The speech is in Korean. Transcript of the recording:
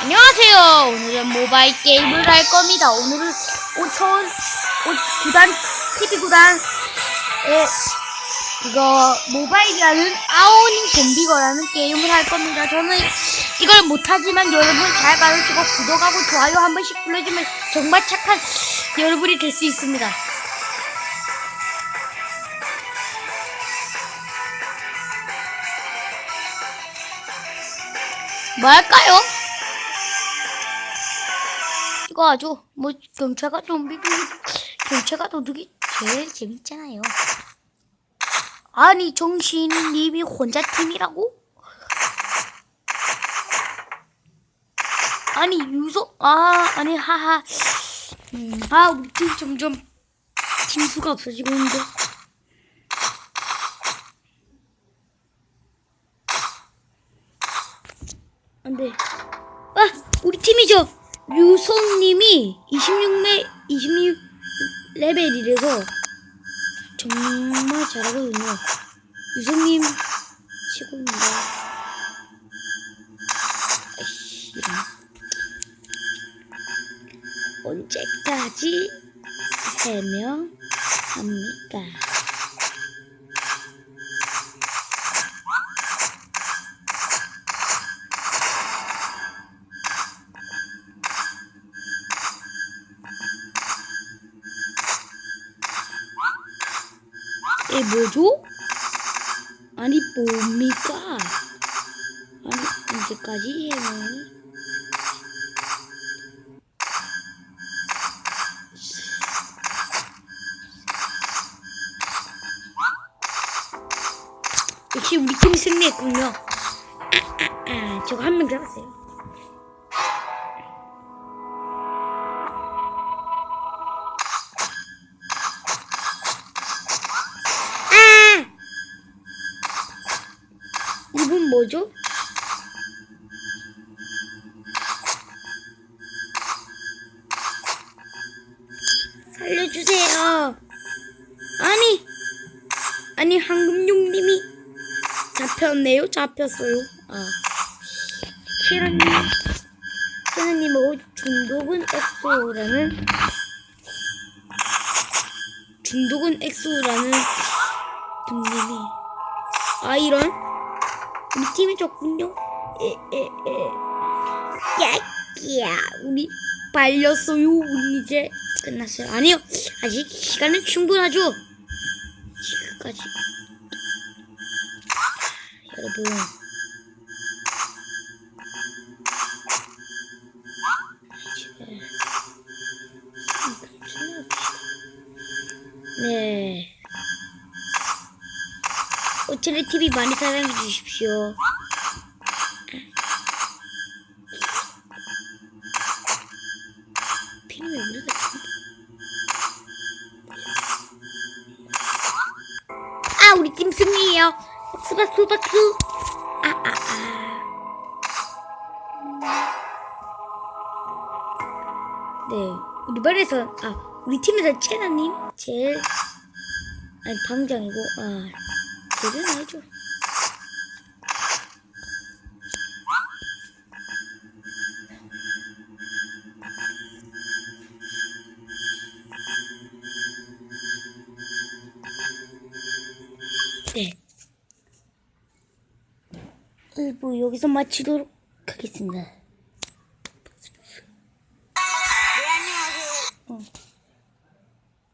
안녕하세요. 오늘은 모바일 게임을 할 겁니다. 오늘은 5천, 9단, TV 9단에 이거 모바일이라는 아오닝 좀비거라는 게임을 할 겁니다. 저는 이걸 못하지만 여러분 잘 봐주시고 구독하고 좋아요 한 번씩 눌러주면 정말 착한 여러분이 될 수 있습니다. 뭐 할까요? 아주 뭐 경찰과 좀비 경찰과 도둑이 제일 재밌잖아요. 아니 정신님이 혼자 팀이라고? 아니 유소 아 아니 하하. 음, 아 우리 팀 점점 팀 수가 없어지고 있는데. 안돼. 아 우리 팀이죠 유소님이 26레 26 레벨이라서 정말 잘하거든요 유소님 최고입니다 아이씨. 언제까지 해명합니까? 이 뭐죠? 아니 뭡니까? 아니 언제까지 해명을? 역시 우리 팀이 승리했군요. 아, 아, 아, 저거 한 명 잡았어요. 이분 뭐죠? 살려주세요. 아니, 아니 황금용님이 잡혔네요. 잡혔어요. 아, 키라님, 키라님하고 중독은 엑소라는 중독은 엑소라는 분님이 아 이런 우리 팀이 좋군요. 에에에 야야 우리 발렸어요. 우리 이제 끝났어요. 아니요 아직 시간은 충분하죠. 지금까지 여러분 네 오체르 TV 많이 사랑해 주십시오. 아 우리 팀 승리해요. 박수 박수 박수. 아 아 아. 네 우리 반에서 아 우리 팀에서 채나님 제일 아니 방장이고 아 그래 해줘 네. 1부 여기서 마치도록 하겠습니다. 네, 안녕하세요. 어.